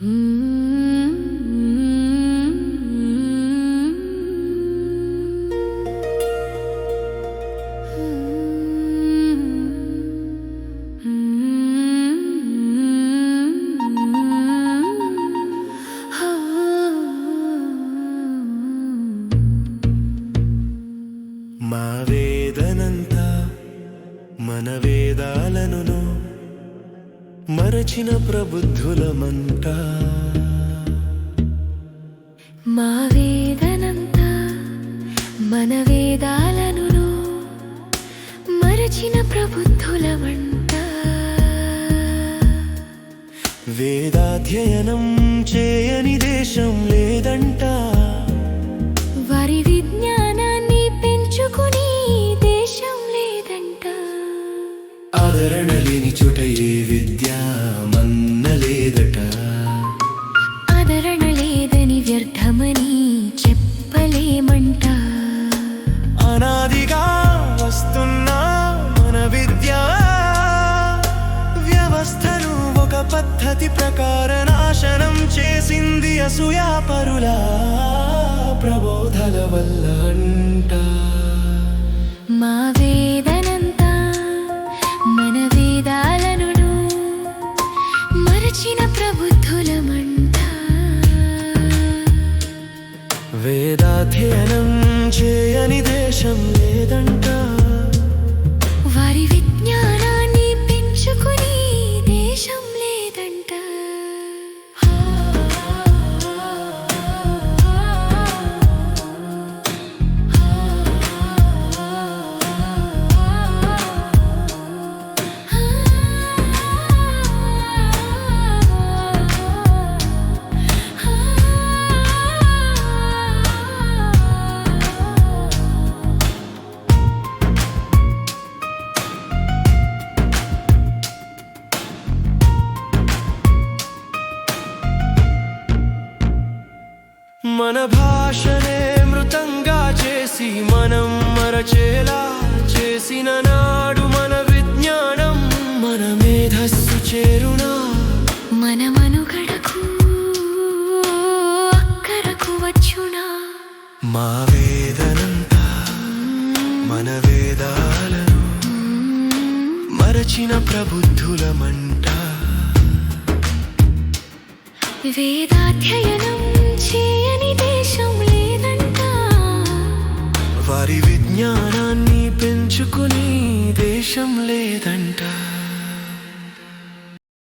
మా వేదనంతా మన వేదాలను మరచిన ప్రబుద్ధులమంతా మా వేదనంతా మన వేదాలను మరచిన ప్రబుద్ధులమంట వేదాధ్యయనం చేయని దేశం లేదంట. ఆదరణ లేని చోట ఏ విద్య మన్నలేదట ఆదరణ లేదని వ్యర్థమని చెప్పలేమంట అనాదిగా వస్తున్న మన విద్యా వ్యవస్థను ఒక పద్ధతి ప్రకార నాశనం చేసింది అసూయాపరుల ప్రబోధల వల్ల అంట ప్రబుద్ధులమంట వేదాధ్యయనం చేయని దేశం మన భాషనే మృతంగా చేసి మనం మరచేలా చేసిన నాడు మన విజ్ఞానం మన మేధస్సు చేరునా మన మనుగడకు అక్కరకు వచ్చునా? మా వేదనంతా మన వేదాలను మరచిన ప్రబుద్ధులమంట వేదాధ్యయనం